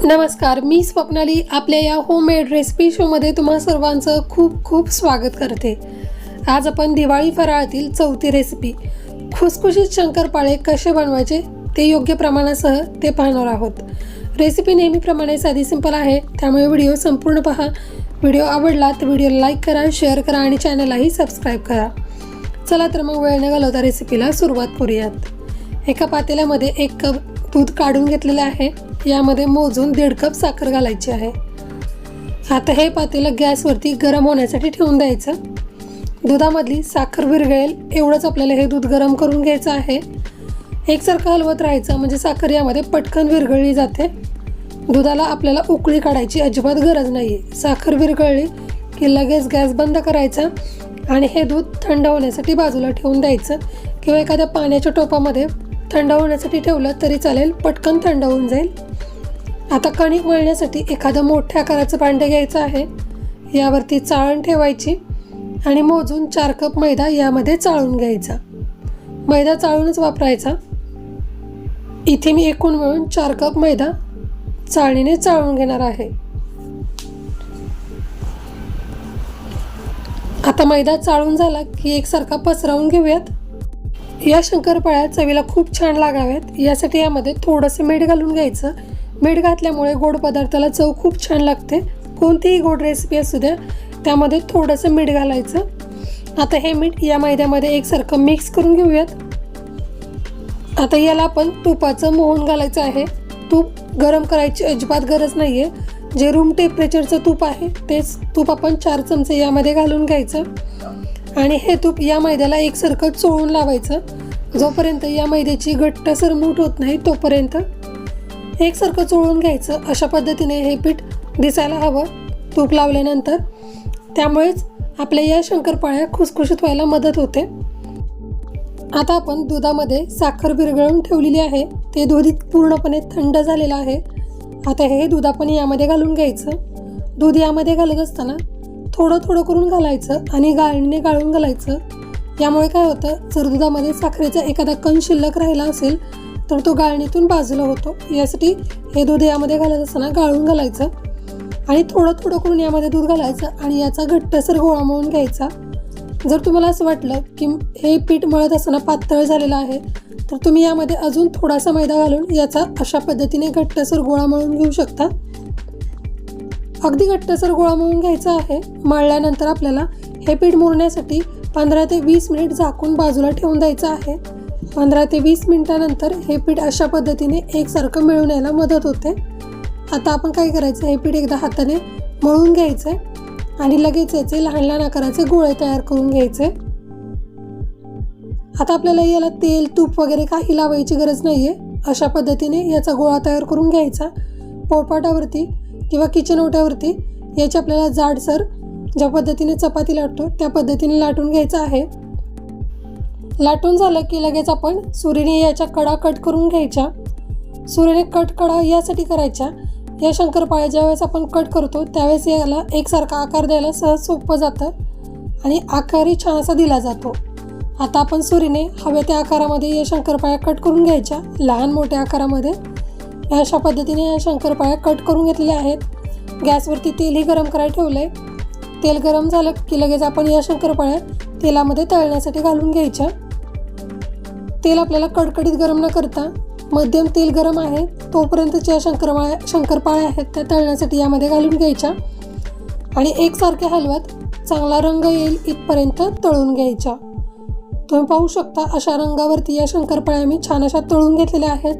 नमस्कार मी स्वप्नाली आपल्या या होममेड रेसिपी शोमध्ये तुम्हा सर्वांचं खूप खूप स्वागत करते. आज आपण दिवाळी फराळातील चौथी रेसिपी खुसखुशीत शंकरपाळे कसे बनवायचे ते योग्य प्रमाणासह ते पाहणार आहोत. रेसिपी नेहमीप्रमाणे साधी सिंपल आहे त्यामुळे व्हिडिओ संपूर्ण पहा. व्हिडिओ आवडला तर व्हिडिओला लाईक करा शेअर करा आणि चॅनललाही सबस्क्राईब करा. चला तर मग वेळ न घालवता रेसिपीला सुरुवात करूयात. एका पातेल्यामध्ये एक कप दूध काढून घेतलेलं आहे. यामध्ये मोजून दीड कप साखर घालायची आहे. आता हे पातेलं गॅसवरती गरम होण्यासाठी ठेवून द्यायचं. दुधामधली साखर विरघळेल एवढंच आपल्याला हे दूध गरम करून घ्यायचं आहे. एकसारखं हलवत राहायचं म्हणजे साखर यामध्ये पटकन विरघळली जाते. दुधाला आपल्याला उकळी काढायची अजिबात गरज नाही आहे साखर विरघळली की लगेच गॅस बंद करायचा आणि हे दूध थंड होण्यासाठी बाजूला ठेवून द्यायचं. किंवा एखाद्या पाण्याच्या टोपामध्ये थंड होण्यासाठी ठेवलं तरी चालेल पटकन थंड होऊन जाईल. आता कणिक मळण्यासाठी एखादं मोठ्या आकाराचं भांडं घ्यायचं आहे. यावरती चाळण ठेवायची आणि मोजून चार कप मैदा यामध्ये चाळून घ्यायचा. मैदा चाळूनच वापरायचा. इथे मी एकूण मिळून चार कप मैदा चाळणीने चाळून घेणार आहे. आता मैदा चाळून झाला की एकसारखा पसरवून घेऊयात. या शंकरपाळ्या चवीला खूप छान लागाव्यात. यासाठी यामध्ये थोडंसं मीठ घालून घ्यायचं मीठ घातल्यामुळे गोड पदार्थाला चव खूप छान लागते. कोणतीही गोड रेसिपी असू द्या त्यामध्ये थोडंसं मीठ घालायचं. आता हे मीठ या मैद्यामध्ये एकसारखं मिक्स करून घेऊयात. आता याला आपण तुपाचं मोहन घालायचं आहे. तूप गरम करायची अजिबात गरज नाही आहे जे रूम टेम्परेचरचं तूप आहे तेच तूप आपण चार चमचे यामध्ये घालून घ्यायचं. आणि हे तूप या मैद्याला एकसारखं चोळून लावायचं. जोपर्यंत या मैद्याची घट्ट सरमूट होत नाही तोपर्यंत एकसारखं चोळून घ्यायचं अशा पद्धतीने हे पीठ दिसायला हवं. तूप लावल्यानंतर. त्यामुळेच आपल्या या शंकरपाळ्या खुसखुशीत व्हायला मदत होते. आता आपण दुधामध्ये साखर विरघळून ठेवलेली आहे. ते दूध पूर्णपणे थंड झालेलं आहे. आता हे दूध आपण यामध्ये घालून घ्यायचं. दूध यामध्ये घालत असताना थोडं थोडं करून घालायचं आणि गाळणीने गाळून घालायचं. यामुळे काय होतं? जर दुधामध्ये साखरेचा एखादा कण शिल्लक राहिला असेल तर तो गाळणीतून बाजूला होतो. यासाठी हे दूध यामध्ये घालत असताना गाळून घालायचं आणि थोडं थोडं करून यामध्ये दूध घालायचं आणि याचा घट्टसर गोळा मळून घ्यायचा. जर तुम्हाला असं वाटलं की हे पीठ मळत असताना पातळ झालेलं आहे तर तुम्ही यामध्ये अजून थोडासा मैदा घालून याचा अशा पद्धतीने घट्टसर गोळा मळून घेऊ शकता. अगदी घट्टसर गोळा मळून घ्यायचा आहे. मळल्यानंतर आपल्याला हे पीठ मुरण्यासाठी पंधरा ते वीस मिनिट झाकून बाजूला ठेवून द्यायचं आहे. पंधरा ते वीस मिनटानंतर हे पीठ अशा पद्धतीने एकसारखं मिळून यायला मदत होते. आता आपण काय करायचं? हे पीठ एकदा हाताने मळून घ्यायचं आहे आणि लगेच याचे लहान लहान आकाराचे गोळे तयार करून घ्यायचे. आता आपल्याला याला तेल तूप वगैरे काही लावायची गरज नाही आहे अशा पद्धतीने याचा गोळा तयार करून घ्यायचा. पोळपाटावरती किंवा किचन ओट्यावरती याची आपल्याला जाडसर ज्या पद्धतीने चपाती लाटतो त्या पद्धतीने लाटून घ्यायचं आहे. लाटून झालं की लगेच आपण सुरीने याच्या कडा कट करून घ्यायच्या. सुरीने कट कडा यासाठी करायच्या. या शंकरपाळ्या ज्यावेळेस आपण कट करतो त्यावेळेस याला एकसारखा आकार द्यायला सहज सोपं जातं आणि आकारही छान असा दिला जातो. आता आपण सुरीने हव्या त्या आकारामध्ये या शंकरपाळ्या कट करून घ्यायच्या लहान मोठ्या आकारामध्ये. या अशा पद्धतीने या शंकरपाळ्या कट करून घेतलेल्या आहेत. गॅसवरती तेलही गरम करायला ठेवलं आहे तेल गरम झालं की लगेच आपण या शंकरपाळ्या तेलामध्ये तळण्यासाठी घालून घ्यायच्या. तेल आपल्याला कडकडीत गरम न करता मध्यम तेल गरम आहे तोपर्यंत ज्या शंकरपाळ्या शंकरपाळ्या आहेत त्या तळण्यासाठी यामध्ये घालून घ्यायच्या. आणि एकसारख्या हलवत चांगला रंग येईल इथपर्यंत तळून घ्यायच्या. तुम्ही पाहू शकता अशा रंगावरती या शंकरपाळ्या मी छान अशा तळून घेतलेल्या आहेत.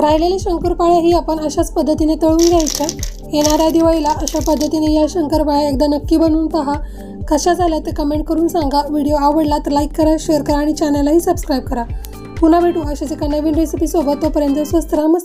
राहिलेल्या शंकरपाळ्याही आपण अशाच पद्धतीने तळून घ्यायच्या. येणाऱ्या दिवाळीला अशा पद्धतीने या शंकरपाळ्या एकदा नक्की बनवून पहा. कशा झाल्या ते कमेंट करून सांगा. व्हिडिओ आवडला तर लाईक करा शेअर करा आणि चॅनलही सबस्क्राईब करा. पुन्हा भेटू अशाच एका नवीन रेसिपीसोबत तोपर्यंत स्वस्त राहा मस्त